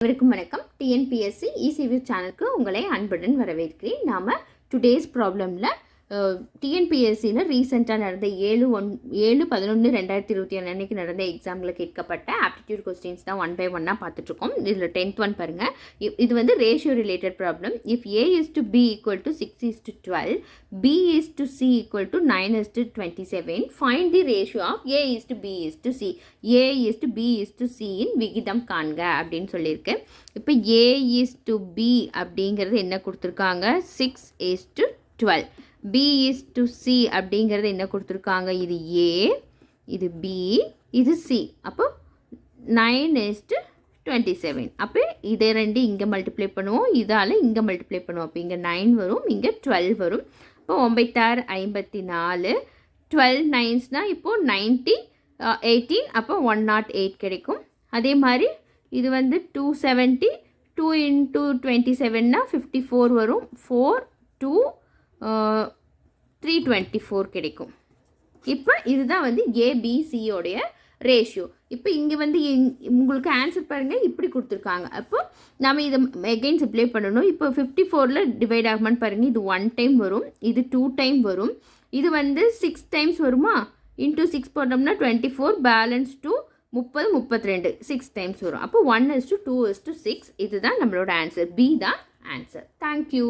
அனைவருக்கும் வணக்கம். TNPSC ECV சேனலுக்கு உங்களை அன்புடன் வரவேற்கிறேன். நாம் டுடேஸ் ப்ராப்ளமில் டிஎன்பிஎஸ்சியில் ரீசெண்டாக நடந்த ஏழு ஒன் ஏழு பதினொன்று ரெண்டாயிரத்தி இருபத்தி ஏழு அன்னைக்கு நடந்த எக்ஸாமில் கேட்கப்பட்ட ஆப்டிடியூட் கொஸ்டின்ஸ் தான் ஒன் பை ஒன்னாக பார்த்துட்ருக்கோம் இதில் டென்த் ஒன் பாருங்கள் இது வந்து ratio related problem if A is to B equal to six is to twelve B is to C equal to nine is to twenty seven find the ratio of A is to B is to C A is to B is to சியின் விகிதம் காண்க அப்படின்னு சொல்லியிருக்கு இப்போ ஏ is to B அப்படிங்கிறது என்ன கொடுத்துருக்காங்க six is to twelve B is to C அப்படிங்கிறது என்ன கொடுத்துருக்காங்க? இது ஏ இது பி இது சி அப்போ nine is to twenty seven அப்போ இதை ரெண்டு இங்கே மல்டிப்ளை பண்ணுவோம். இதால் இங்கே மல்டிப்ளை பண்ணுவோம். அப்போ இங்கே நைன் வரும் இங்கே டுவெல் வரும். இப்போ ஒம்பத்தாறு ஐம்பத்தி நாலு டுவெல் நைன்ஸ்னால் இப்போது நைன்ட்டி எயிட்டீன் அப்போ ஒன் நாட் எயிட் கிடைக்கும். அதே மாதிரி இது வந்து two seventy two into twenty செவன்னா fifty four வரும். Four two three twenty four கிடைக்கும். இப்போ இதுதான் வந்து ஏபிசியோடைய ரேஷியோ இப்போ இங்கே வந்து உங்களுக்கு ஆன்சர் பாருங்கள் இப்படி கொடுத்துருக்காங்க. அப்போ நம்ம இதை எகைன் அப்ளை பண்ணணும். இப்போ ஃபிஃப்டி ஃபோரில் டிவைட் ஆகுமான்னு பாருங்கள் இது ஒன் டைம் வரும். இது டூ டைம் வரும். இது வந்து சிக்ஸ் டைம்ஸ் வருமா? இன்ட்டு சிக்ஸ் போட்டோம்னா டுவெண்ட்டி ஃபோர் பேலன்ஸ் டூ முப்பது முப்பத்தி ரெண்டு சிக்ஸ் டைம்ஸ் வரும். அப்போ one is to two is to six இதுதான் நம்மளோட ஆன்சர் பி தான் ஆன்சர் தேங்க்யூ